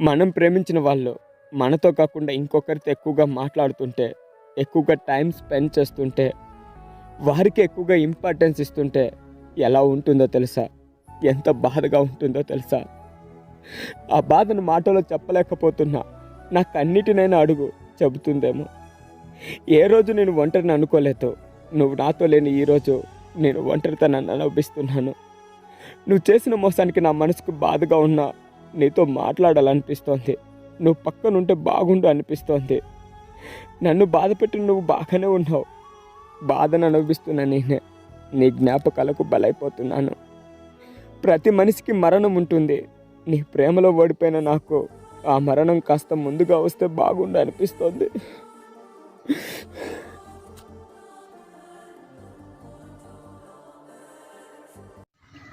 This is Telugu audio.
మనం ప్రేమించిన వాళ్ళు మనతో కాకుండా ఇంకొకరితో ఎక్కువగా మాట్లాడుతుంటే ఎక్కువగా టైం స్పెండ్ చేస్తుంటే వారికి ఎక్కువగా ఇంపార్టెన్స్ ఇస్తుంటే ఎలా ఉంటుందో తెలుసా? ఎంత బాధగా ఉంటుందో తెలుసా? ఆ బాధను మాటలో చెప్పలేకపోతున్నా. నాకు అన్నిటినైనా అడుగు చెబుతుందేమో. ఏ రోజు నేను ఒంటరిని అనుకోలేదు నువ్వు నాతో లేని ఈరోజు నేను ఒంటరితనాన్ని అనుభవిస్తున్నాను. నువ్వు చేసిన మోసానికి నా మనసుకు బాధగా ఉన్నా నీతో మాట్లాడాలనిపిస్తోంది. నువ్వు పక్కనుంటే బాగుండు అనిపిస్తోంది. నన్ను బాధపెట్టిన నువ్వు బాగానే ఉన్నావు. బాధను అనుభవిస్తున్నా నేనే. నీ జ్ఞాపకాలకు బలైపోతున్నాను. ప్రతి మనిషికి మరణం ఉంటుంది. నీ ప్రేమలో ఓడిపోయిన నాకు ఆ మరణం కాస్త ముందుగా వస్తే బాగుండు అనిపిస్తోంది.